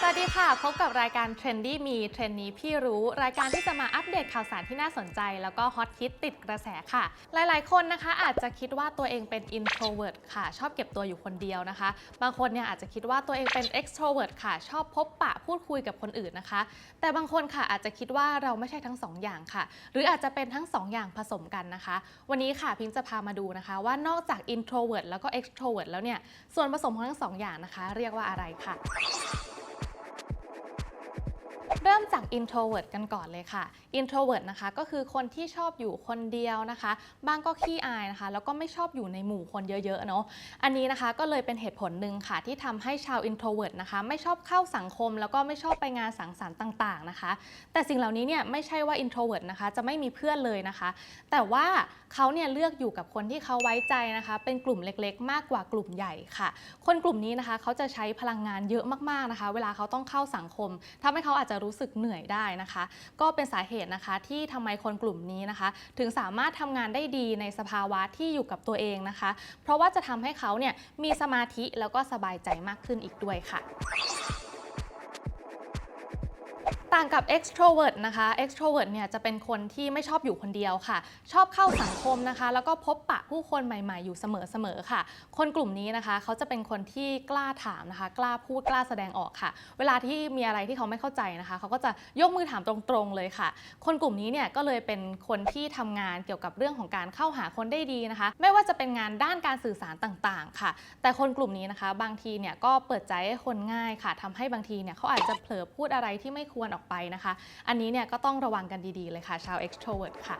สวัสดีค่ะ พบกับรายการ Trendy มีเทรนนี้พี่รู้ รายการที่จะมาอัปเดตข่าวสารที่น่าสนใจ แล้วก็ฮอตฮิตติดกระแสค่ะ หลายๆ คนนะคะอาจจะคิดว่าตัวเองเป็น introvert ค่ะ ชอบเก็บตัวอยู่คนเดียวนะคะ บางคนเนี่ยอาจจะคิดว่าตัวเองเป็น extrovert ค่ะ ชอบพบปะพูดคุยกับคนอื่นนะคะ แต่บางคนค่ะอาจจะคิดว่าเราไม่ใช่ทั้งสองอย่างค่ะ หรืออาจจะเป็นทั้งสองอย่างผสมกันนะคะ วันนี้ค่ะพิงจะพามาดูนะคะ ว่านอกจาก introvert แล้วก็ extrovert แล้วเนี่ยส่วนผสมของทั้งสองอย่างนะคะ เรียกว่าอะไรค่ะ เริ่มจาก introvert กันก่อนเลยค่ะ introvert นะคะก็คือคนที่ชอบอยู่คนเดียวนะคะ บ้างก็ขี้อายนะคะ แล้วก็ไม่ชอบอยู่ในหมู่คนเยอะๆเนาะอันนี้นะคะก็เลยเป็นเหตุผลหนึ่งค่ะที่ทำให้ชาว introvert นะคะไม่ชอบเข้าสังคม แล้วก็ไม่ชอบไปงานสังสรรค์ต่างๆนะคะ แต่สิ่งเหล่านี้เนี่ยไม่ใช่ว่า introvert นะคะจะไม่มีเพื่อนเลยนะคะ แต่ว่าเขาเนี่ยเลือกอยู่กับคนที่เขาไว้ใจนะคะ เป็นกลุ่มเล็กๆ มากกว่ากลุ่มใหญ่ค่ะ คนกลุ่มนี้นะคะเขาจะใช้พลังงานเยอะมากๆนะคะ เวลาเขาต้องเข้าสังคมทำให้เขาอาจจะรู้้สึกเหนื่อยได้นะคะ ก็เป็นสาเหตุนะคะที่ทำไมคนกลุ่มนี้นะคะ ถึงสามารถทำงานได้ดีในสภาวะที่อยู่กับตัวเองนะคะ เพราะว่าจะทำให้เขาเนี่ยมีสมาธิแล้วก็สบายใจมากขึ้นอีกด้วยค่ะ ต่างกับ extrovert นะคะ extrovert เนี่ยจะเป็นคนที่ไม่ชอบอยู่คนเดียวค่ะ ชอบเข้าสังคมนะคะ แล้วก็พบปะผู้คนใหม่ๆ อยู่เสมอๆค่ะ คนกลุ่มนี้นะคะ เขาจะเป็นคนที่กล้าถามนะคะ กล้าพูดกล้าแสดงออกค่ะ เวลาที่มีอะไรที่เขาไม่เข้าใจนะคะ เขาก็จะยกมือถามตรงๆเลยค่ะ คนกลุ่มนี้เนี่ยก็เลยเป็นคนที่ทำงานเกี่ยวกับเรื่องของการเข้าหาคนได้ดีนะคะ ไม่ว่าจะเป็นงานด้านการสื่อสารต่างๆ ค่ะ แต่คนกลุ่มนี้นะคะ บางทีเนี่ยก็เปิดใจให้คนง่ายค่ะทำให้บางทีเนี่ยเขาอาจจะเผลอพูดอะไรที่ไม่ควรออกไปนะคะ อันนี้เนี่ยก็ต้องระวังกันดีๆเลยค่ะ ชาว extrovert ค่ะ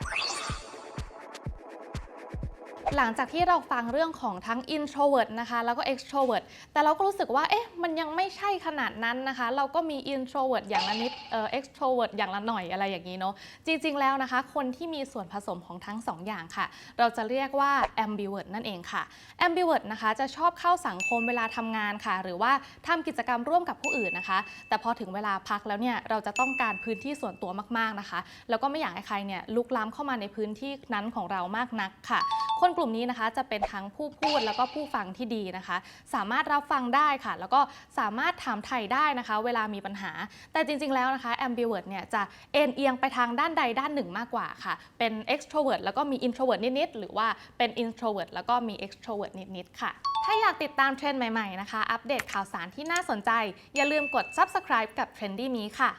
หลังจากที่เราฟังเรื่องของทั้ง introvert นะคะ แล้วก็ extrovert แต่เราก็รู้สึกว่า เอ๊ะ มันยังไม่ใช่ขนาดนั้นนะคะ เราก็มี introvert อย่างละนิด เอ่อ extrovert อย่างละหน่อยอะไรอย่างนี้เนาะ จริงๆ แล้วนะคะ คนที่มีส่วนผสมของทั้ง 2 อย่างค่ะ เราจะเรียกว่า ambivert นั่นเองค่ะ ambivert นะคะ จะชอบเข้าสังคมเวลาทำงานค่ะ หรือว่าทำกิจกรรมร่วมกับผู้อื่นนะคะ แต่พอถึงเวลาพักแล้วเนี่ย เราจะต้องการพื้นที่ส่วนตัวมากๆ นะคะ แล้วก็ไม่อยากให้ใครเนี่ยลุกล้ำเข้ามาในพื้นที่นั้นของเรามากนักค่ะ คนกลุ่มนี้นะคะจะเป็นทั้งผู้พูดแล้วก็ผู้ฟังที่ดีนะคะ สามารถรับฟังได้ค่ะ แล้วก็สามารถถามไถ่ได้นะคะ เวลามีปัญหา แต่จริง ๆ แล้วนะคะ ambivert เนี่ยจะเอ็นเอียงไปทางด้านใดด้านหนึ่งมากกว่าค่ะ เป็น extrovert แล้วก็มี introvert นิด ๆ หรือว่าเป็น introvert แล้วก็มี extrovert นิด ๆ ค่ะถ้าอยากติดตามเทรนด์ใหม่ ๆ นะคะ อัปเดตข่าวสารที่น่าสนใจ อย่าลืมกด subscribe กับ Trendy Me ค่ะ